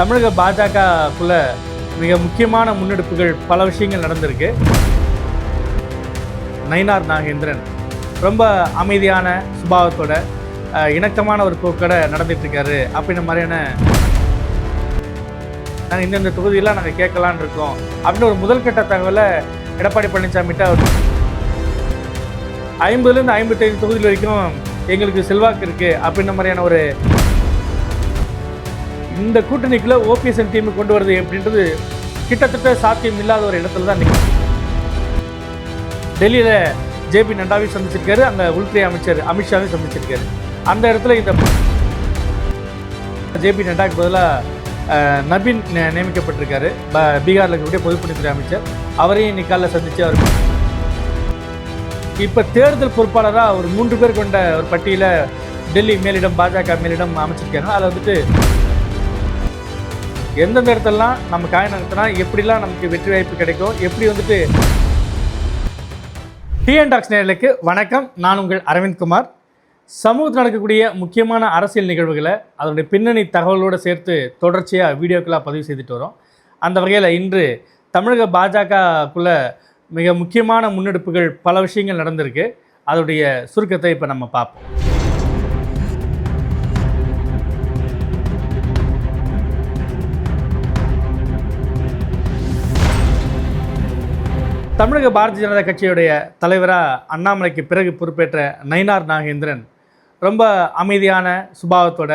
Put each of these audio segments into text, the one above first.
தமிழக பாஜகக்குள்ள மிக முக்கியமான முன்னெடுப்புகள் பல விஷயங்கள் நடந்திருக்கு. நயினார் நாகேந்திரன் ரொம்ப அமைதியான சுபாவத்தோட இணக்கமான ஒரு போக்கோட நடந்துட்டுருக்காரு அப்படின்ற மாதிரியான நாங்கள் இந்தந்த தொகுதியெல்லாம் நாங்கள் கேட்கலான்னு இருக்கோம் அப்படின்னு ஒரு முதல்கட்ட தகவலை எடப்பாடி பழனிசாமிகிட்ட அவர் ஐம்பதுலேருந்து ஐம்பத்தைந்து தொகுதியில் வரைக்கும் எங்களுக்கு செல்வாக்கு இருக்குது அப்படின்ற மாதிரியான ஒரு இந்த கூட்டணிக்குள்ள ஓபிஎஸ் டீம் கொண்டு வருது அப்படின்றது கிட்டத்தட்ட சாத்தியம் இல்லாத ஒரு இடத்துல தான் நிற்கும் டெல்லியில் ஜேபி நட்டாவையும் சந்திச்சிருக்காரு அங்கே உள்துறை அமைச்சர் அமித்ஷாவையும் சந்திச்சிருக்காரு. அந்த இடத்துல இந்த ஜேபி நட்டாக்கு பதிலாக நபீன் நியமிக்கப்பட்டிருக்காரு. ப- பீகார்ல இருக்கக்கூடிய பொதுப்பணித்துறை அமைச்சர். அவரையும் இன்னைக்கு காலைல சந்திச்சு அவர் இப்போ தேர்தல் பொறுப்பாளராக ஒரு மூன்று பேர் கொண்ட ஒரு பட்டியலை டெல்லி மேலிடம் பாஜக மேலிடம் அமைச்சிருக்காங்க. அதில் வந்துட்டு எந்தெந்த இடத்துலலாம் நம்ம காய் நடத்தினா எப்படிலாம் நமக்கு வெற்றி வாய்ப்பு கிடைக்கும் எப்படி வந்துட்டு டிஎன்டாக்ஸ் நேர்களுக்கு வணக்கம். நான் உங்கள் அரவிந்த் குமார். சமூகத்தில் நடக்கக்கூடிய முக்கியமான அரசியல் நிகழ்வுகளை அதனுடைய பின்னணி தகவலோடு சேர்த்து தொடர்ச்சியாக வீடியோக்களாக பதிவு செய்துட்டு வரோம். அந்த வகையில் இன்று தமிழக பாஜகக்குள்ள மிக முக்கியமான முன்னெடுப்புகள் பல விஷயங்கள் நடந்திருக்கு. அதோடைய சுருக்கத்தை இப்போ நம்ம பார்ப்போம். தமிழக பாரதிய ஜனதா கட்சியுடைய தலைவராக அண்ணாமலைக்கு பிறகு பொறுப்பேற்ற நயினார் நாகேந்திரன் ரொம்ப அமைதியான சுபாவத்தோட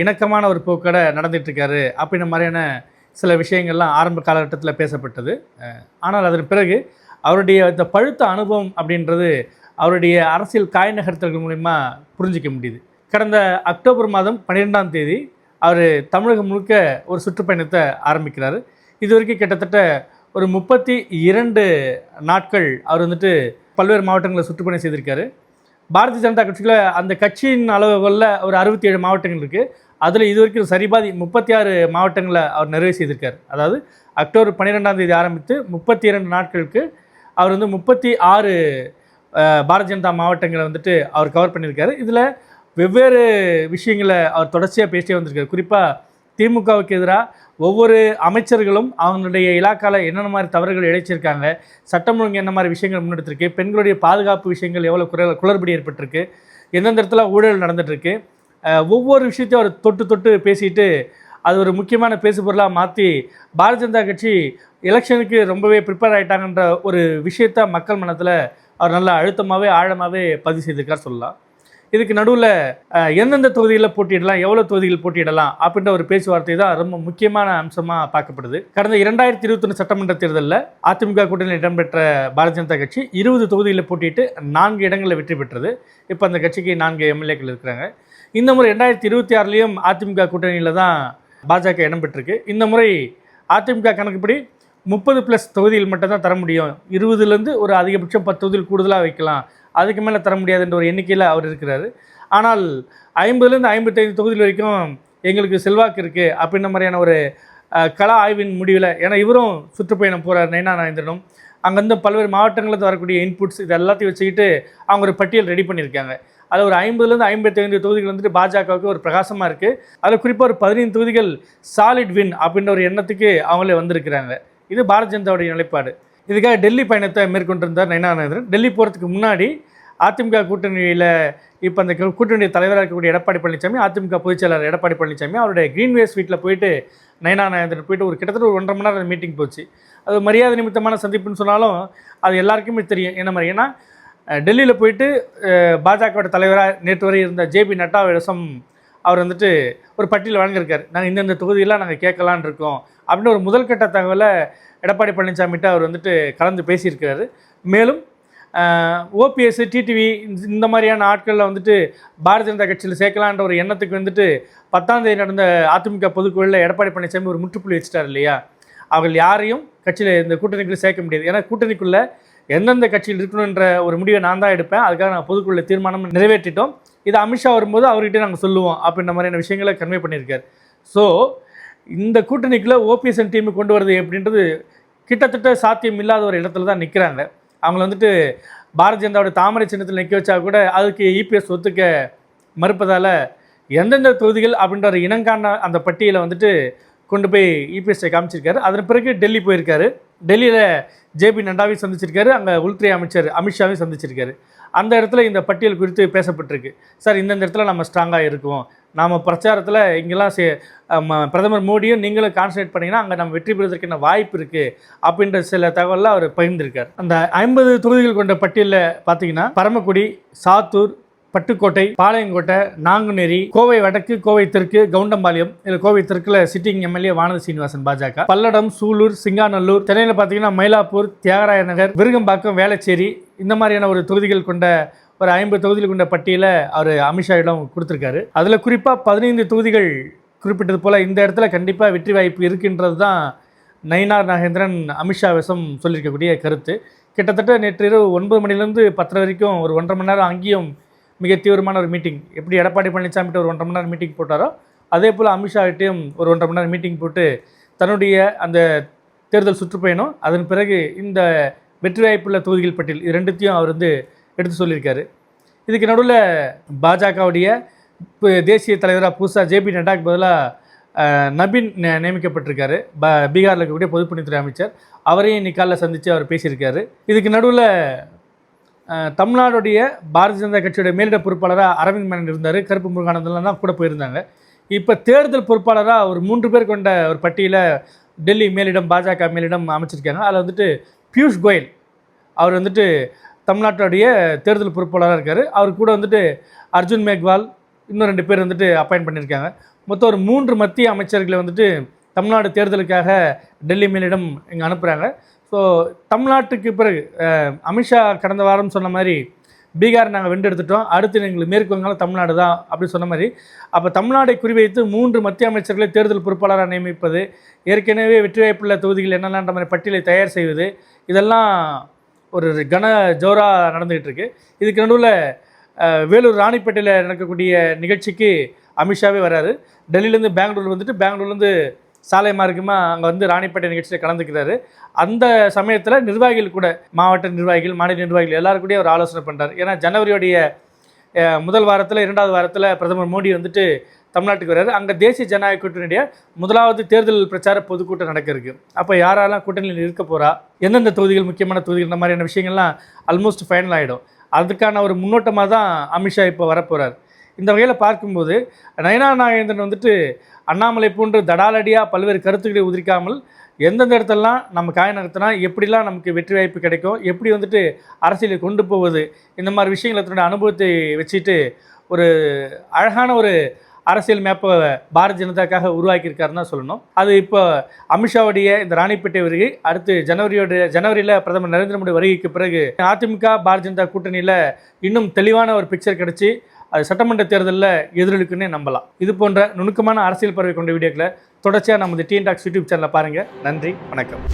இணக்கமான ஒரு போக்கோட நடந்துகிட்டு இருக்காரு அப்படின்ற மாதிரியான சில விஷயங்கள்லாம் ஆரம்ப காலகட்டத்தில் பேசப்பட்டது. ஆனால் அதன் பிறகு அவருடைய இந்த பழுத்த அனுபவம் அப்படின்றது அவருடைய அரசியல் காய் நகர்த்தல்கள் மூலிமா புரிஞ்சிக்க முடியுது. கடந்த அக்டோபர் மாதம் பன்னிரெண்டாம் தேதி அவர் தமிழகம் முழுக்க ஒரு சுற்றுப்பயணத்தை ஆரம்பிக்கிறார். இது வரைக்கும் கிட்டத்தட்ட ஒரு முப்பத்தி இரண்டு நாட்கள் அவர் வந்துட்டு பல்வேறு மாவட்டங்களில் சுற்றுப்பயணம் செய்திருக்காரு. பாரதிய ஜனதா கட்சியில் அந்த கட்சியின் அளவுகளில் ஒரு அறுபத்தி ஏழு மாவட்டங்கள் இருக்குது அதில் இது வரைக்கும் சரிபாதி முப்பத்தி ஆறு மாவட்டங்களை அவர் நிறைவு செய்திருக்கார். அதாவது அக்டோபர் பன்னிரெண்டாம் தேதி ஆரம்பித்து முப்பத்தி இரண்டு நாட்களுக்கு அவர் வந்து முப்பத்தி ஆறு பாரதிய ஜனதா மாவட்டங்களை வந்துட்டு அவர் கவர் பண்ணியிருக்காரு. இதில் வெவ்வேறு விஷயங்களை அவர் தொடர்ச்சியாக பேசிட்டே வந்திருக்காரு. குறிப்பாக திமுகவுக்கு எதிராக ஒவ்வொரு அமைச்சர்களும் அவங்களுடைய இலாக்காவில் என்னென்ன மாதிரி தவறுகள் இழைச்சிருக்காங்க சட்டம் ஒழுங்கு என்ன மாதிரி விஷயங்கள் முன்னெடுத்திருக்கு பெண்களுடைய பாதுகாப்பு விஷயங்கள் எவ்வளோ குறை குளறுபடி ஏற்பட்டிருக்கு எந்தெந்த இடத்துல ஊழல் நடந்துகிட்ருக்கு ஒவ்வொரு விஷயத்தையும் அவர் தொட்டு தொட்டு பேசிட்டு அது ஒரு முக்கியமான பேசுபொருளாக மாற்றி பாரதிய ஜனதா கட்சி எலெக்ஷனுக்கு ரொம்பவே ப்ரிப்பேர் ஆகிட்டாங்கன்ற ஒரு விஷயத்த மக்கள் மனத்தில் அவர் நல்லா அழுத்தமாகவே ஆழமாகவே பதிவு செய்திருக்கார் சொல்லலாம். இதுக்கு நடுவில் எந்தெந்த தொகுதிகளில் போட்டியிடலாம் எவ்வளோ தொகுதிகள் போட்டியிடலாம் அப்படின்ற ஒரு பேச்சுவார்த்தை தான் ரொம்ப முக்கியமான அம்சமாக பார்க்கப்படுது. கடந்த இரண்டாயிரத்தி இருபத்தொன்று சட்டமன்ற தேர்தலில் அதிமுக கூட்டணியில் இடம்பெற்ற பாரதிய ஜனதா கட்சி இருபது தொகுதிகளில் போட்டியிட்டு நான்கு இடங்களில் வெற்றி பெற்றது. இப்போ அந்த கட்சிக்கு நான்கு எம்எல்ஏக்கள் இருக்கிறாங்க. இந்த முறை ரெண்டாயிரத்தி இருபத்தி ஆறுலேயும் அதிமுக கூட்டணியில் தான் பாஜக இடம் பெற்றிருக்கு. இந்த முறை அதிமுக கணக்குப்படி முப்பது ப்ளஸ் தொகுதியில் மட்டும் தான் தர முடியும். இருபதுலேருந்து ஒரு அதிகபட்சம் பத்து தொகுதியில் கூடுதலாக வைக்கலாம். அதுக்கு மேலே தர முடியாதுன்ற ஒரு எண்ணிக்கையில் அவர் இருக்கிறார். ஆனால் ஐம்பதுலேருந்து ஐம்பத்தைந்து தொகுதியில் வரைக்கும் எங்களுக்கு செல்வாக்கு இருக்குது அப்படின்ற மாதிரியான ஒரு கலா ஆய்வின் முடிவில் ஏன்னா இவரும் சுற்றுப்பயணம் போகிறார் நயனா நாயந்திரனும் அங்கேருந்து பல்வேறு மாவட்டங்களில் வரக்கூடிய இன்புட்ஸ் இது எல்லாத்தையும் வச்சுக்கிட்டு அவங்க ஒரு பட்டியல் ரெடி பண்ணியிருக்காங்க. அதில் ஒரு ஐம்பதுலேருந்து ஐம்பத்தைந்து தொகுதிகள் வந்துட்டு பாஜகவுக்கு ஒரு பிரகாசமாக இருக்குது அதில் குறிப்பாக ஒரு பதினைந்து தொகுதிகள் சாலிட் வின் அப்படின்ற ஒரு எண்ணத்துக்கு அவங்களே வந்திருக்கிறாங்க. இது பாரதிய ஜனதாவுடைய நிலைப்பாடு. இதுக்காக டெல்லி பயணத்தை மேற்கொண்டிருந்தார் நயனானந்தரன் டெல்லி போகிறதுக்கு முன்னாடி அதிமுக கூட்டணியில் இப்போ அந்த கூட்டணி தலைவராக இருக்கக்கூடிய எடப்பாடி பழனிசாமி அதிமுக பொதுச் செயலாளர் எடப்பாடி பழனிசாமி அவருடைய கிரீன்வேஸ் வீட்டில் போயிட்டு நயனாநாயந்திரன் போயிட்டு ஒரு கிட்டத்தட்ட ஒரு ஒன்றரை மணி நேரம் மீட்டிங் போச்சு. அது மரியாதை நிமித்தமான சந்திப்புன்னு சொன்னாலும் அது எல்லாருக்குமே தெரியும். என்ன மாதிரி ஏன்னா டெல்லியில் போயிட்டு பாஜகவோட தலைவராக நேற்று வரை இருந்த ஜேபி நட்டாவிடம் அவர் வந்துட்டு ஒரு பட்டியல் வழங்கியிருக்கார். நாங்கள் இந்தந்த தொகுதியெல்லாம் நாங்கள் கேட்கலான்னு இருக்கோம். அப்படின்னு ஒரு முதல்கட்ட தகவலை எடப்பாடி பழனிசாமிகிட்ட அவர் வந்துட்டு கலந்து பேசியிருக்கிறாரு. மேலும் ஓபிஎஸ் டிடிவி இந்த மாதிரியான ஆட்களில் வந்துட்டு பாரதிய ஜனதா கட்சியில் சேர்க்கலான்ற ஒரு எண்ணத்துக்கு வந்துட்டு பத்தாம் தேதி நடந்த அதிமுக பொதுக்குழுவில் எடப்பாடி பழனிசாமி ஒரு முற்றுப்புள்ளி வச்சுட்டார் இல்லையா? அவர்கள் யாரையும் கட்சியில் இந்த கூட்டணிக்குள்ளே சேர்க்க முடியாது. ஏன்னா கூட்டணிக்குள்ளே எந்தெந்த கட்சியில் இருக்கணுன்ற ஒரு முடிவை நான் தான் எடுப்பேன். அதுக்காக நான் பொதுக்குள்ள தீர்மானம் நிறைவேற்றிட்டோம். இது அமித்ஷா வரும்போது அவர்கிட்ட நாங்கள் சொல்லுவோம் அப்படின்ற மாதிரியான விஷயங்களை கன்வே பண்ணியிருக்கார். ஸோ இந்த கூட்டணிக்குள்ளே ஓபிஎஸ்என் டீமு கொண்டு வருது அப்படின்றது கிட்டத்தட்ட சாத்தியம் இல்லாத ஒரு இடத்துல தான் நிற்கிறாங்க அவங்கள வந்துட்டு பாரதிய ஜனதாவோட தாமரை சின்னத்தில் நிற்க வச்சா கூட அதுக்கு இபிஎஸ் ஒத்துக்க மறுப்பதால் எந்தெந்த தொகுதிகள் அப்படின்ற ஒரு இனங்கான அந்த பட்டியலை வந்துட்டு கொண்டு போய் இபிஎஸ்ஐ காமிச்சிருக்காரு. அதன் பிறகு டெல்லி போயிருக்காரு. டெல்லியில் ஜேபி நட்டாவையும் சந்திச்சிருக்காரு. அங்கே உள்துறை அமைச்சர் அமித்ஷாவையும் சந்திச்சிருக்காரு. அந்த இடத்துல இந்த பட்டியல் குறித்து பேசப்பட்டிருக்கு. சார் இந்தந்த இடத்துல நம்ம ஸ்ட்ராங்காக இருக்குவோம். நாம் பிரச்சாரத்தில் இங்கெல்லாம் சே ம- பிரதமர் மோடியும் நீங்களும் கான்சன்ட்ரேட் பண்ணிங்கன்னா அங்கே நம்ம வெற்றி பெறுவதற்கான வாய்ப்பு இருக்குது அப்படின்ற சில தகவலில் அவர் பகிர்ந்திருக்கார். அந்த ஐம்பது தொகுதிகள் கொண்ட பட்டியலில் பார்த்தீங்கன்னா பரமக்குடி சாத்தூர் பட்டுக்கோட்டை பாளையங்கோட்டை நாங்குநேரி கோவை வடக்கு கோவை தெற்கு கவுண்டம்பாளையம். இதில் கோவை தெற்குல சிட்டிங் எம்எல்ஏ வானதி சீனிவாசன் பாஜக. பல்லடம் சூலூர் சிங்காநல்லூர் சென்னையில் பார்த்தீங்கன்னா மயிலாப்பூர் தியாகராய நகர் விருகம்பாக்கம் வேளச்சேரி இந்த மாதிரியான ஒரு தொகுதிகள் கொண்ட ஒரு ஐம்பது தொகுதிகள் கொண்ட பட்டியலை அவர் அமித்ஷாயிடம் கொடுத்துருக்காரு. அதில் குறிப்பாக பதினைந்து தொகுதிகள் குறிப்பிட்டது போல் இந்த இடத்துல கண்டிப்பாக வெற்றி வாய்ப்பு இருக்கின்றது தான் நயினார் நாகேந்திரன் அமித்ஷா விஷம் சொல்லியிருக்கக்கூடிய கருத்து. கிட்டத்தட்ட நேற்று இரவு ஒன்பது மணிலேருந்து பத்தரை வரைக்கும் ஒரு ஒன்றரை மணி நேரம் அங்கேயும் மிக தீவிரமான ஒரு மீட்டிங் எப்படி எடப்பாடி பழனிசாமிகிட்ட ஒரு ஒன்றரை மணி நேரம் மீட்டிங் போட்டாரோ அதே போல் அமித்ஷாகிட்டையும் ஒரு ஒன்றரை மணி நேரம் மீட்டிங் போட்டு தன்னுடைய அந்த தேர்தல் சுற்றுப்பயணம் அதன் பிறகு இந்த வெற்றி வாய்ப்புள்ள தொகுதிகள் பட்டியல் இது ரெண்டுத்தையும் அவர் வந்து எடுத்து சொல்லியிருக்காரு. இதுக்கு நடுவில் பாஜகவுடைய இப்போ தேசிய தலைவராக புதுசாக ஜேபி நட்டாக்கு பதிலாக நபின் நியமிக்கப்பட்டிருக்காரு. ப பீகாரில் இருக்கக்கூடிய பொதுப்பணித்துறை அமைச்சர். அவரையும் இன்னைக்கு காலைல சந்தித்து அவர் பேசியிருக்காரு. இதுக்கு நடுவில் தமிழ்நாடுடைய பாரதிய ஜனதா கட்சியுடைய மேலிட பொறுப்பாளராக அரவிந்த் மேனன் இருந்தார் கருப்பு முருகானந்தெல்லாம் தான் கூட போயிருந்தாங்க. இப்போ தேர்தல் பொறுப்பாளராக ஒரு மூன்று பேர் கொண்ட ஒரு பட்டியலில் டெல்லி மேலிடம் பாஜக மேலிடம் அமைச்சிருக்காங்க. அதில் வந்துட்டு பியூஷ் கோயல் அவர் வந்துட்டு தமிழ்நாட்டுடைய தேர்தல் பொறுப்பாளராக இருக்கார். அவர் கூட வந்துட்டு அர்ஜுன் மேக்வால் இன்னும் ரெண்டு பேர் வந்துட்டு அப்பாயின்ட் பண்ணியிருக்காங்க. மொத்தம் ஒரு மூன்று மத்திய அமைச்சர்களை வந்துட்டு தமிழ்நாடு தேர்தலுக்காக டெல்லி மேலிடம் இங்கே அனுப்புகிறாங்க ஸோ தமிழ்நாட்டுக்கு பிறகு அமித்ஷா கடந்த வாரம் சொன்ன மாதிரி பீகார் நாங்கள் வெண்டெடுத்துட்டோம் அடுத்து எங்களுக்கு மேற்கு வங்காளம் தமிழ்நாடு தான் அப்படின்னு சொன்ன மாதிரி. அப்போ தமிழ்நாடை குறிவைத்து மூன்று மத்திய அமைச்சர்களை தேர்தல் பொறுப்பாளராக நியமிப்பது ஏற்கனவே வெற்றி வாய்ப்புள்ள தொகுதிகள் என்னென்னன்ற மாதிரி பட்டியலை தயார் செய்வது இதெல்லாம் ஒரு கன ஜோராக நடந்துகிட்டு இருக்கு. இதுக்கு நடுவில் வேலூர் ராணிப்பேட்டையில் நடக்கக்கூடிய நிகழ்ச்சிக்கு அமித்ஷாவே வராரு. டெல்லியிலேருந்து பெங்களூர் வந்துட்டு பெங்களூர்லேருந்து சாலை மார்க்கமாக அங்கே வந்து ராணிப்பேட்டை நிகழ்ச்சியில் கலந்துக்கிறாரு. அந்த சமயத்தில் நிர்வாகிகள் கூட மாவட்ட நிர்வாகிகள் மாநில நிர்வாகிகள் எல்லாரும் கூடயும் அவர் ஆலோசனை பண்ணுறார் ஏன்னா ஜனவரியோடைய முதல் வாரத்தில் இரண்டாவது வாரத்தில் பிரதமர் மோடி வந்துட்டு தமிழ்நாட்டுக்கு வர்றாரு. அங்கே தேசிய ஜனநாயக கூட்டணியுடைய முதலாவது தேர்தல் பிரச்சார பொதுக்கூட்டம் நடக்க இருக்கு அப்போ யாரெல்லாம் கூட்டணியில் இருக்க போகிறா எந்தெந்த தொகுதிகள் முக்கியமான தொகுதிகள்? இந்த மாதிரியான விஷயங்கள்லாம் ஆல்மோஸ்ட் ஃபைனல் ஆகிடும் அதுக்கான ஒரு முன்னோட்டமாக தான் அமித்ஷா இப்போ வரப்போகிறார் இந்த வகையில் பார்க்கும்போது நயனா நாகேந்திரன் வந்துட்டு அண்ணாமலை போன்று தடாலடியாக பல்வேறு கருத்துக்களை உதிரிக்காமல் எந்தெந்த இடத்தெல்லாம் நம்ம காய நகர்த்தினா எப்படிலாம் நமக்கு வெற்றி வாய்ப்பு கிடைக்கும் எப்படி வந்துட்டு அரசியலை கொண்டு போவது இந்த மாதிரி விஷயங்களை தன்னுடைய அனுபவத்தை வச்சுட்டு ஒரு அழகான ஒரு அரசியல் மேப்பை பாரதிய ஜனதாக்காக உருவாக்கியிருக்காருன்னு தான் சொல்லணும். அது இப்போ அமித்ஷாவுடைய இந்த ராணிப்பேட்டை வருகை அடுத்து ஜனவரியோட ஜனவரியில் பிரதமர் நரேந்திர மோடி வருகைக்கு பிறகு அதிமுக பாரதிய ஜனதா கூட்டணியில் இன்னும் தெளிவான ஒரு பிக்சர் கிடச்சி அது சட்டமன்ற தேர்தலில் எதிரொலிக்குன்னே நம்பலாம். இது போன்ற நுணுக்கமான அரசியல் பறவை கொண்ட வீடியோக்களை தொடர்ச்சியாக நமது டிஎன் டாக்ஸ் யூடியூப் சேனலில் பாருங்கள் நன்றி வணக்கம்.